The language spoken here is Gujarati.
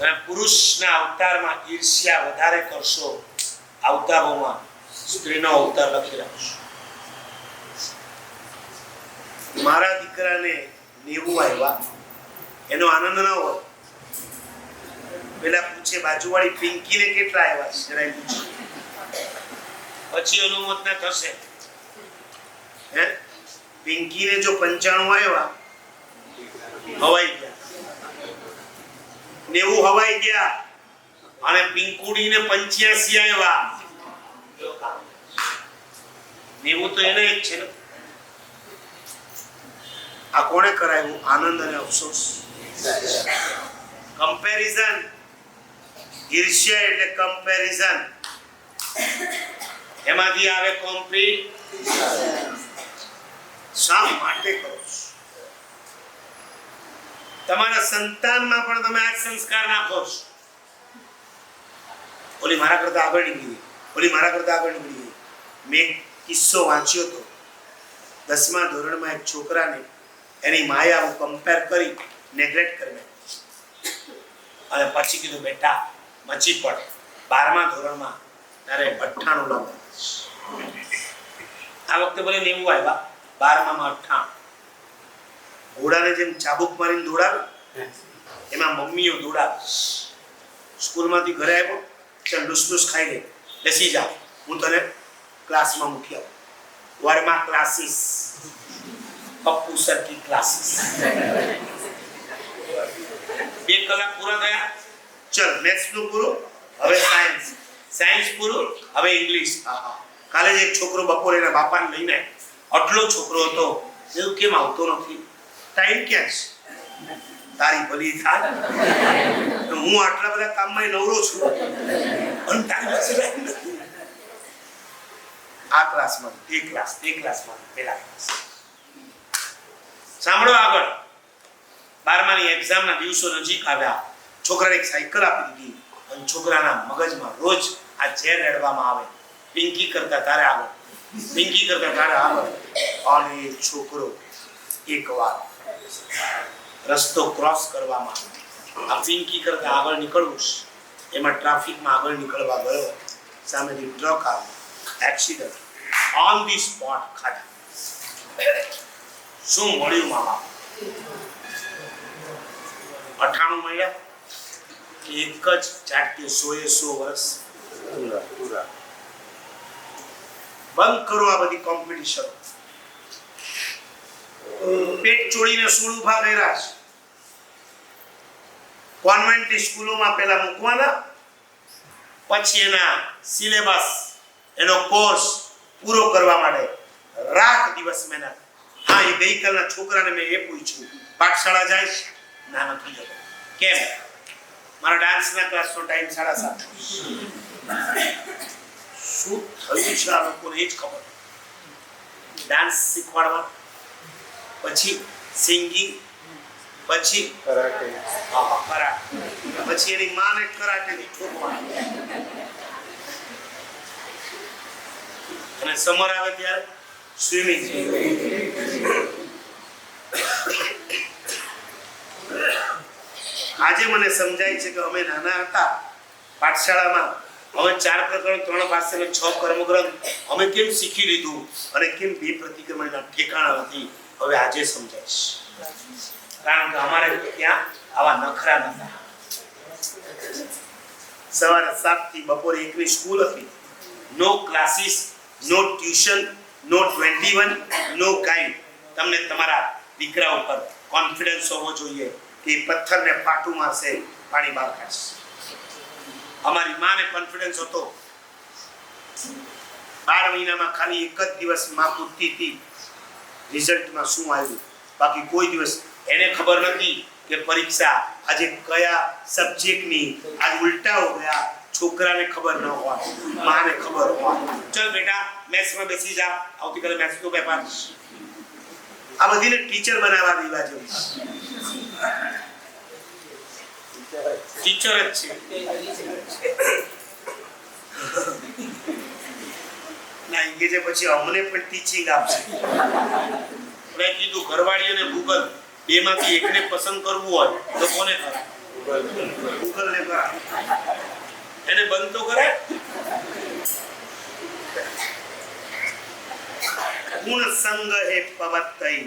તમે પુરુષના અવતારમાં ઈર્ષ્યા વધારે કરશો અવતારોમાં સ્ત્રીનો અવતાર લખી રાખશો. મારા દીકરાને નેવું આવ્યા. એનો આનંદ ન હોય. પેલા પૂછે, બાજુવાળી પિંકીને કેટલા આવ્યા છે? જરાય પૂછે. પછી અનુમોદના થશે. હે? પિંકીને જો પંચાણું આવ્યા, હવાઈ ગયા. નેવું હવાઈ ગયા. અને પિંકુડીને પંચ્યાસી આવ્યા નેવું તો એને જ છે ને. આ કોણે કરાયું આનંદ અને અફસોસ. કમ્પેરિઝન ઈર્ષ્યા એટલે કમ્પેરિઝન એમાંથી આવે કોમ્પી શા માટે કરો છો? તમારા સંતાનમાં પણ તમે આ સંસ્કાર નાખો છો. ઓલી મારા કરતા આગળ નીકળી ગઈ. ઓલી મારા કરતા આગળ નીકળી ગઈ. મેં કિસ્સો વાંચ્યો હતો દસમા ધોરણમાં એક છોકરાને એની માયા હું કમ્પેર કરી નેગ્લેક્ટ કરી નાખ્યો અને પછી કીધું, બેટા, મચી પડ. બારમા ધોરણમાં તારે અઠ્ઠાણું લાવવાનું આ વખતે બોલે નેવું આવ્યા, બારમામાં અઠ્ઠાણું. ઘોડાને જેમ ચાબુક મારીને દોડાવે એમાં મમ્મીઓ દોડાવે. સ્કૂલમાંથી ઘરે આવ્યો ચાલ ડુસડુસ ખાઈ લે. બેસી જાઓ હું તને ક્લાસમાં મૂકી આવું. વર્મા ક્લાસીસ પપ્પુ સરકી ક્લાસીસ બે કલાક પૂરા થયા. ચલ મેથ્સનું પૂરું હવે સાયન્સ સાયન્સ પૂરું હવે ઇંગ્લિશ. કાલે જ એક છોકરો બપોરે એના બાપાને લઈને આટલો છોકરો હતો. એવું કેમ આવતો નથી? ટાઈમ ક્યાં છે? તારી ભલી થાય હું આટલા બધા કામમાં નવરો છું. અને તારી પાસે ટાઈમ નથી. આ ક્લાસમાં, એ ક્લાસ, એ ક્લાસમાં, પેલા ક્લાસ. સાંભળો આગળ. બારમાની એક્ઝામના દિવસો નજીક આવ્યા. છોકરાને એક સાયકલ આપી દીધી. અને છોકરાના મગજમાં રોજ આ ઝેર રેડવામાં આવે. પિંકી કરતા તારે આગળ પિંકી કરતા તારે આગળ અને છોકરો એક એકવાર રસ્તો ક્રોસ કરવામાં આ પિંકી કરતા આગળ નીકળવું એમાં ટ્રાફિકમાં આગળ નીકળવા ગયો. સામેથી ટ્રક આવ્યો. એક્સિડન્ટ ઓન ધી સ્પોટ ખાધા શું મળ્યું મામા? અઠાણું મળ્યા? એક જ ઝાટકે સોએ સો વર્ષ. બંધ કરો આ બધી કોમ્પિટિશન પેટ ચોળીને સૂળ ઊભા કર્યા છે. કોન્વેન્ટ સ્કૂલોમાં પહેલા મૂકવાના, પછી એના સિલેબસ, એનો કોર્સ પૂરો કરવા માટે રાત દિવસ મહેનત. હા, એ ગઈકાલના છોકરાને મેં એ પૂછ્યું, પાઠશાળા જાય? ના, નથી જતો. કેમ? મારા ડાન્સના ક્લાસનો ટાઈમ સાડા સાત શું થયું છે આ લોકોને એ જ ખબર. ડાન્સ શીખવાડવા? પછી સિંગિંગ પછી પછી એની માને કરાટેની ઠોકવા અને સમર આવે ત્યારે સ્વિમિંગ. આજે મને સમજાય છે કે અમે નાના હતા પાઠશાળામાં. હવે ચાર પ્રકરણ, ત્રણ પાસે છ કર્મગ્રંથ. અમે કેમ શીખી લીધું? અને કેમ બે પ્રતિક્રમણના ઠેકાણા નથી હવે આજે સમજાય છે કારણ કે અમારે ત્યાં આવા નખરા નતા સવારે સાતથી બપોરે એકની સ્કૂલ હતી. No classes no tuition no twenty one no guide તમને તમારા દીકરા ઉપર કોન્ફિડન્સ હોવો જોઈએ કે પથ્થરને પાટું મારશે પાણી બહાર કાઢશે. અમારી માને કોન્ફિડન્સ હતો. બાર મહિનામાં ખાલી એક જ દિવસમાં પૂછતી હતી રિઝલ્ટમાં શું આવ્યું? બાકી કોઈ દિવસ એને ખબર નથી કે પરીક્ષા આજે કયા સબ્જેક્ટની, આજ ઉલટાઓ ગયા, છોકરાને ખબર ન હોય માને ખબર હોય ચલ બેટા, મેથ્સમાં બેસી જા, આવતીકાલે મેથ્સનો પેપર આ બધીને ટીચર બનાવવા દેવા જેવું ટીચર જ છે. આવી છે પછી અમને પણ ટીચિંગ આપશે. મેં કીધું ઘરવાળી અને ગૂગલ બેમાંથી એકને પસંદ કરવું હોય તો કોને કરે ગૂગલ ને એને બંધ તો કરે ગુણ સંગ હે પવતઈ